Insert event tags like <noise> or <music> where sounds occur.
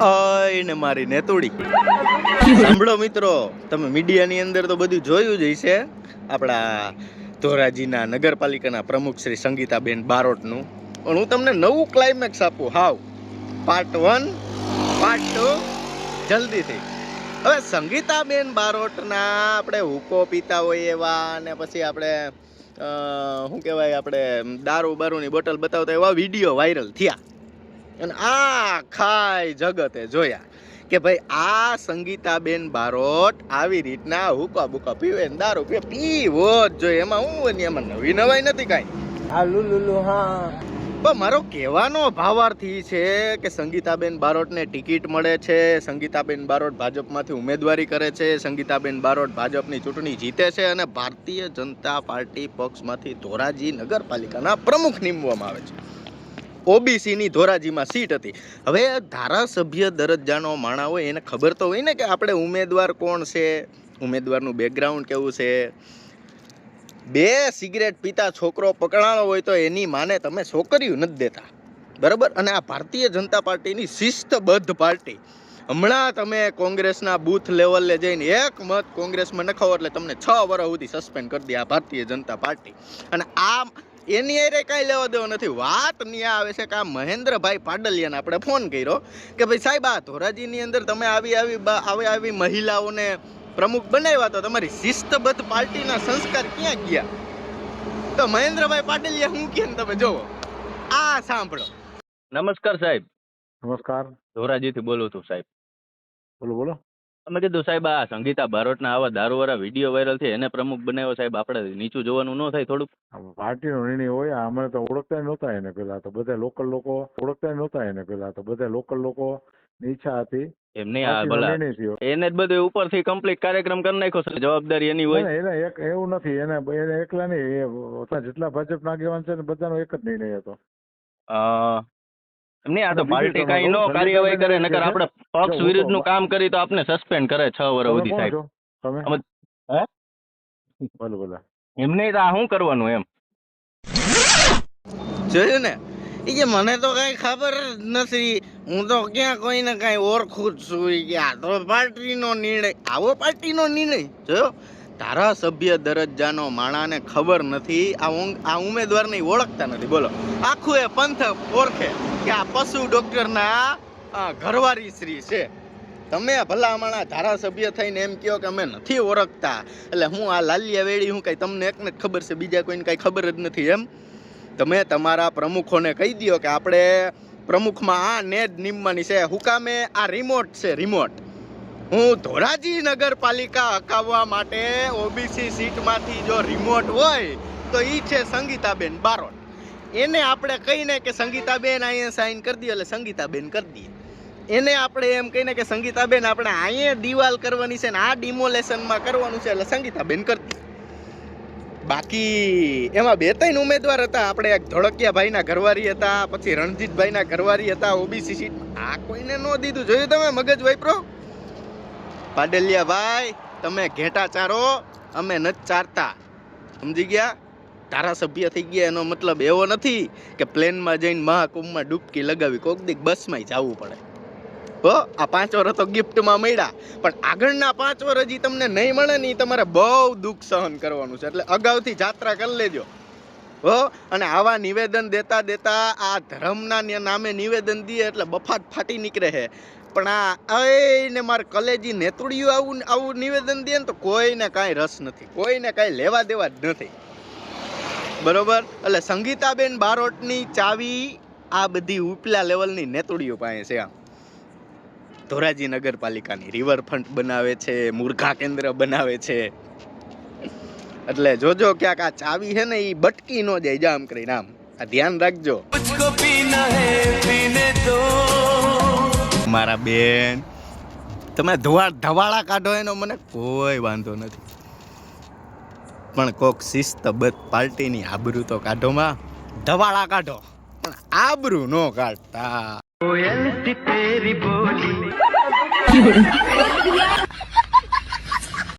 અય ને મારી નેતોડી. સાંભળો મિત્રો, તમે મીડિયાની અંદર તો બધું જોયું જ હશે. આપણા ધોરાજીના નગરપાલિકાના પ્રમુખ શ્રી સંગીતાબેન બારોટનું. પણ હું તમને નવું ક્લાઇમેક્સ આપું. હાવ. પાર્ટ વન પાર્ટ ટુ જલ્દીથી. હવે સંગીતાબેન બારોટના આપણે હુકો પીતા હોય એવા અને પછી આપણે શું કહેવાય, આપણે દારૂ બારૂની બોટલ બતાવતા એવા વીડિયો વાયરલ થયા. અને આખાય જગતે જોયા કે ભાઈ આ સંગીતાબેન બારોટ આવી રીતના હુકા બુકા પીવે ને દારૂ પીવે પીવો જ જોઈએ. એમાં હું એમાં નવી નવાઈ નથી કાંઈ. આ લુલુલુ હા. પણ મારો કહેવાનો ભાવાર્થ છે કે સંગીતાબેન બારોટને ટિકિટ મળે છે સંગીતાબેન બારોટ ભાજપમાંથી ઉમેદવારી કરે છે સંગીતાબેન બારોટ ભાજપની ચૂંટણી જીતે છે અને ભારતીય જનતા પાર્ટી પક્ષમાંથી ધોરાજી નગરપાલિકાના પ્રમુખ નીમવામાં આવે છે. ઓબીસીની ધોરાજીમાં સીટ હતી. હવે ધારાસભ્ય દરજ્જાનો માણા હોય એને ખબર તો હોય ને કે આપણે ઉમેદવાર કોણ છે, ઉમેદવારનું બેકગ્રાઉન્ડ કેવું છે. બે સિગરેટ પીતા છોકરો પકડાણો હોય તો એની માને તમે છોકરીઓ નથી દેતા. બરાબર? અને આ ભારતીય જનતા પાર્ટીની શિસ્તબદ્ધ પાર્ટી. હમણાં તમે કોંગ્રેસના બૂથ લેવલે જઈને એક મત કોંગ્રેસમાં નખાવો એટલે તમને છ વર્ષ સુધી સસ્પેન્ડ કરી દે આ ભારતીય જનતા પાર્ટી. અને આ એની અરે કાંઈ લેવા દેવો નથી. વાત ન્યા આવે છે કે આ મહેન્દ્રભાઈ પાડલિયાને આપણે ફોન કર્યો કે ભાઈ સાહેબ આ ધોરાજીની અંદર તમે આવી આવી આવી આવી મહિલાઓને પ્રમુખ બનાવ્યા તો તમારી શિસ્તબદ્ધ પાર્ટીના સંસ્કાર ક્યાં ગયા? તો મહેન્દ્રભાઈ પાટલિયા હું કે તમે જોવો આ સાંભળો. નમસ્કાર સાહેબ. નમસ્કાર. ધોરાજીથી બોલું છું સાહેબ. બોલો બોલો. અમે કીધું સાહેબ આ સંગીતા બારોટના આવા દારૂવાળા વીડિયો વાયરલ છે એને પ્રમુખ બનાવ્યો સાહેબ આપણે નીચું જોવાનું ન થાય થોડુંક. પાર્ટીનો નિર્ણય હોય અમે તો ઓળખતા નહોતા એને પેલા તો બધા લોકલ લોકો ઓળખતા નહોતા એને પેલા તો બધા લોકલ લોકો ઈચ્છા હતી. એમને આ ભલા એને જ બધું ઉપરથી કમ્પ્લીટ કાર્યક્રમ કરી નાખ્યો છે જવાબદારી એની હોય. એને એક એવું નથી એને એને એકલા નહીં જેટલા ભાજપના આગેવાન છે ને બધાનો એક જ નિર્ણય હતો. નહીં? આ તો પાર્ટી કાંઈ નો કાર્યવાહી કરે નકર આપણે પક્ષ વિરુદ્ધનું હું કામ કરી તો આપને સસ્પેન્ડ કરે છ વર્ષ સુધી સાહેબ. તમે? હે? બોલો બોલો. એમ નહીં તો આ શું કરવાનું એમ? જોયું ને? એ કે મને તો કઈ ખબર જ નથી. હું તો ક્યાં કોઈને કઈ ઓળખું જ છું. કે આ તો પાર્ટીનો નિર્ણય આવો પાર્ટીનો નિર્ણય. જોયો? ધારાસભ્ય દરજ્જાનો માણાને ખબર નથી, આ આ ઉમેદવારને ઓળખતા નથી. બોલો. આખું એ પંથ ઓળખે કે આ પશુ ડોક્ટરના ઘરવારી શ્રી છે. તમે ભલામણા ધારાસભ્ય થઈને એમ કહો કે અમે નથી ઓળખતા, એટલે હું આ લાલિયા વેળી, હું કાંઈ તમને એકને જ ખબર છે, બીજા કોઈને કંઈ ખબર જ નથી એમ? તમે તમારા પ્રમુખોને કહી દો કે આપણે પ્રમુખમાં આ ને જ નિમવાની છે. હુકામે આ રિમોટ છે રિમોટ હું ધોરાજી નગરપાલિકા હકાવવા માટે ઓબીસી સીટમાંથી જો રિમોટ હોય, તો એ છે સંગીતાબેન બારોટ. એને આપણે કહીને કે સંગીતાબેન અહીંયા સાઈન કરી દઈએ, એટલે સંગીતાબેન કરી દઈએ. એને આપણે એમ કહીને કે સંગીતાબેન, આપણે અહીંયા દિવાલ કરવાની છે ને આ ડિમોલેશનમાં કરવાનું છે, એટલે સંગીતાબેન કરી દઈએ. બાકી એમાં બે ત્રણ ઉમેદવાર હતા, આપણે એક ધોળકિયા ભાઈના ઘરવારી હતા, પછી રણજીતભાઈના ઘરવારી હતા, ઓબીસી સીટ. આ કોઈને ન દીધું. જોયું તમે મગજ વાપરો પાડલિયા ભાઈ, તમે ઘેટા ચારો, અમે નથી ચારતા. સમજી ગયા? ધારાસભ્ય થઈ ગયા એનો મતલબ એવો નથી કે પ્લેનમાં જઈને મહાકુંભમાં ડૂબકી લગાવી કોક દીક બસમાંય જવું પડે. હો, આ પાંચ વર્ષ તો ગિફ્ટમાં મળ્યા. પણ આગળના પાંચ વર્ષ હજી તમને નહીં મળે ને એ તમારે બહુ દુઃખ સહન કરવાનું છે. એટલે અગાઉથી જાત્રા કરી લેજો. હો, અને આવા નિવેદન દેતા દેતા આ ધર્મના નામે નિવેદન દઈએ એટલે બફાટ ફાટી નીકળે છે. પણ આ ને માર કલેજી નેતુડિયું આવું આવું નિવેદન દે ને તો કોઈને કાંઈ રસ નથી. કોઈને કાંઈ લેવા દેવા જ નથી. બરોબર? એટલે સંગીતાબેન બારોટની ચાવી આ બધી ઉપલા લેવલની નેતુડીઓ પાસે છે આમ. ધોરાજી નગરપાલિકાની રિવરફ્રન્ટ બનાવે છે, મુર્ઘા કેન્દ્ર બનાવે છે. એટલે જોજો ક્યાંક આ ચાવી છે ને એ બટકી ન જાય, જામ કરીને આમ. આ ધ્યાન રાખજો. મારા બેન. તમે ધોવા ધવાળા કાઢો એનો મને કોઈ વાંધો નથી. પણ કોક શિસ્તબદ્ધ પાર્ટીની આબરૂ તો કાઢોમાં ધવાળા કાઢો. પણ આબરૂ નો કાઢતા. <laughs>